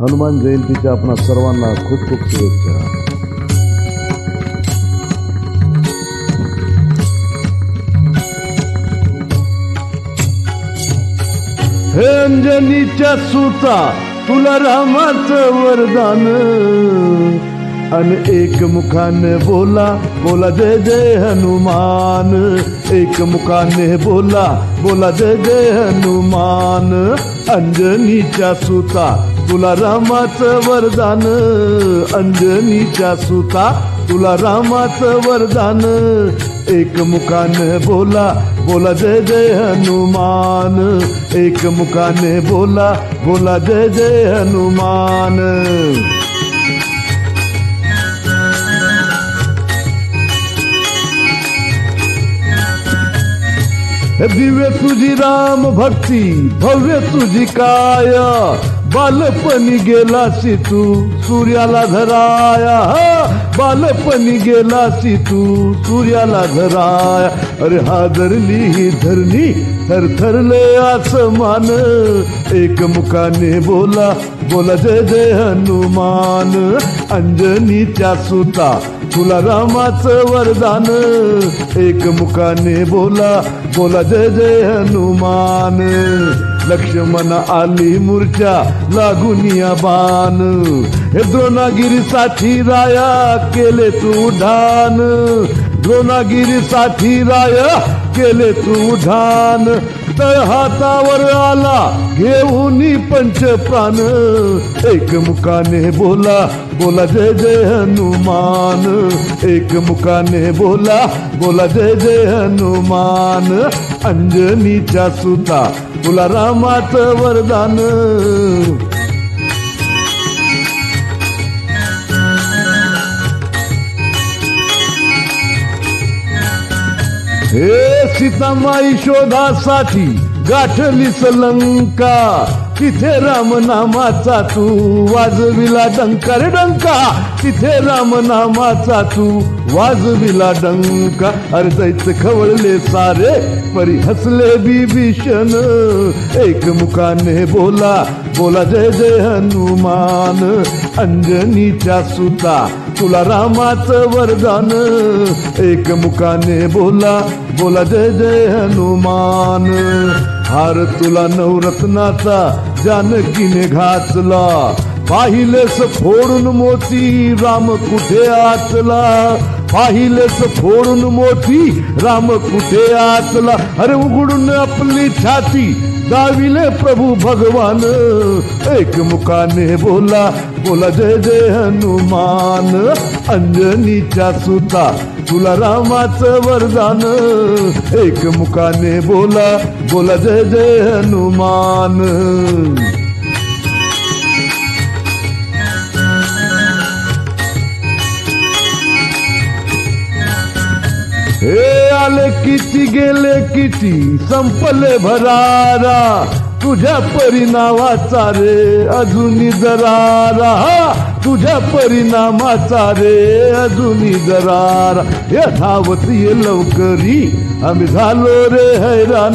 हनुमान जयंतीच्या आपणा सर्वांना खूप खूप शुभेच्छा. हे अंजनीच्या सुता तुला रामाचं वरदान. अन एक मुखाने बोला बोला जय जय हनुमान. एक मुखाने बोला बोला जय जय हनुमान. अंजनीच्या सुता तुला रामाचं वरदान, अंजनीच्या सुता. तुला रामाचं वरदान एक मुखाने बोला बोला जय जय हनुमान. एक मुखाने बोला बोला जय जय हनुमान. दिव्य तुझी राम भक्ती, भव्य तुझी काय. बालपणी गेलासी तू सूर्याला धराया. हा, बालपणी गेलासी तू सूर्याला धराया. अरे हादरली ही धरणी थरथरले आसमान एक मुखाने बोला बोला जय जय हनुमान. अंजनीच्या सुता तुला रामाचं वरदान. एक मुखाने बोला बोला जय जय हनुमान. लक्ष्मण आली मूर्छा लागुनिया बाण. हे द्रोणागिरीसाठी राया केले तू ढान द्रोणागिरीसाठी राया केले तू ढान तळ हातावर आला घेऊन पंच प्राण एक मुखाने बोला बोला जय जय हनुमान. एक मुखाने बोला बोला जय जय हनुमान. अंजनीच्या सुता तुला रामाचं वरदान. हे सीतामाई शोधासाठी गाठलीस लंका. तिथे रामनामाचा तू वाजविला डंका. रे डंका तिथे रामनामाचा तू वाजविला डंका. अरे दैत खवळले सारे परी हसले बिभीषण. एक मुखाने बोला बोला जय जय हनुमान. अंजनीच्या सुता तुला रामाचं वरदान. एक मुखाने बोला बोला जय जय हनुमान. हार तुला नवरत्नाचा जानकीने घातला पाहिलेस फोडून मोती राम कुठे आचला? पाहिलेस फोडून मोती राम कुठे आचला? अरे उघडून आपली छाती दाविले प्रभू भगवान एक मुखाने बोला बोला जय जय हनुमान. अंजनीच्या सुता तुला रामाचं वरदान. एक मुखाने बोला बोला जय जय हनुमान. हे आले किती गेले किती? संपले भरारा. तुझ्या परिणामाचा रे अजूनी जरारा तुझ्या परिणामाचा रे अजूनी जरारा धावत ये लवकरी. आम्ही झालो रे हैराण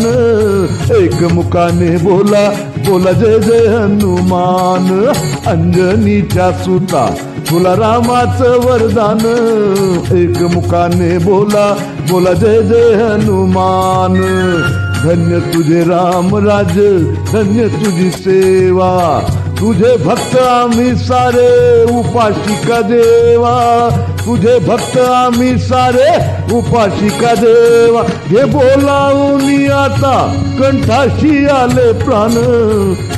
एक मुकाने बोला बोला जय जय हनुमान. अंजनीच्या सुता. तुला रामाचं वरदान. एक मुखाने बोला बोला जय जय हनुमान. धन्य तुझे राम राज धन्य तुझी सेवा. तुझे भक्त आम्ही सारे उपाशिका देवा. तुझे भक्त आम्ही सारे उपाशिका देवा? हे बोलावून आता कंठाशी आले प्राण.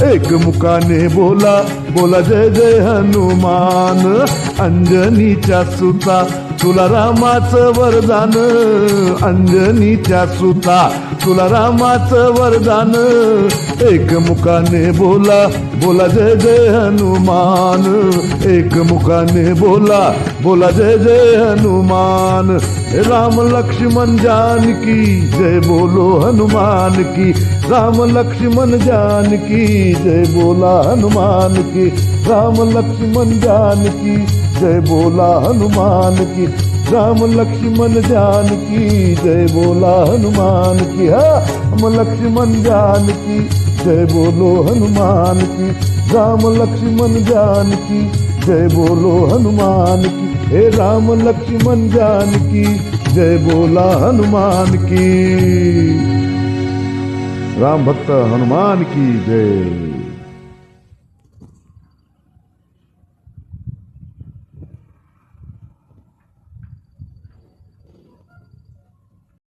एक मुखाने बोला बोला जय जय हनुमान. अंजनीच्या सुता तुला रामाचं वरदान. अंजनीच्या सुता तुला रामाचं वरदान. एक मुखाने बोला बोला जय जय हनुमान। एक मुखाने बोला बोला जय जय हनुमान। राम लक्ष्मण जानकी जय बोलो हनुमान की। राम लक्ष्मण जान की जय बोला हनुमान की। राम लक्ष्मण जान की जय बोला हनुमान की। राम लक्ष्मण जानकी जय बोला हनुमान की। हा हम लक्ष्मण जान जानकी। जय बोलो हनुमान की, राम लक्ष्मण जानकी जय बोलो हनुमान की, हे राम लक्ष्मण जानकी जय बोला हनुमान की। राम भक्त हनुमान की जय।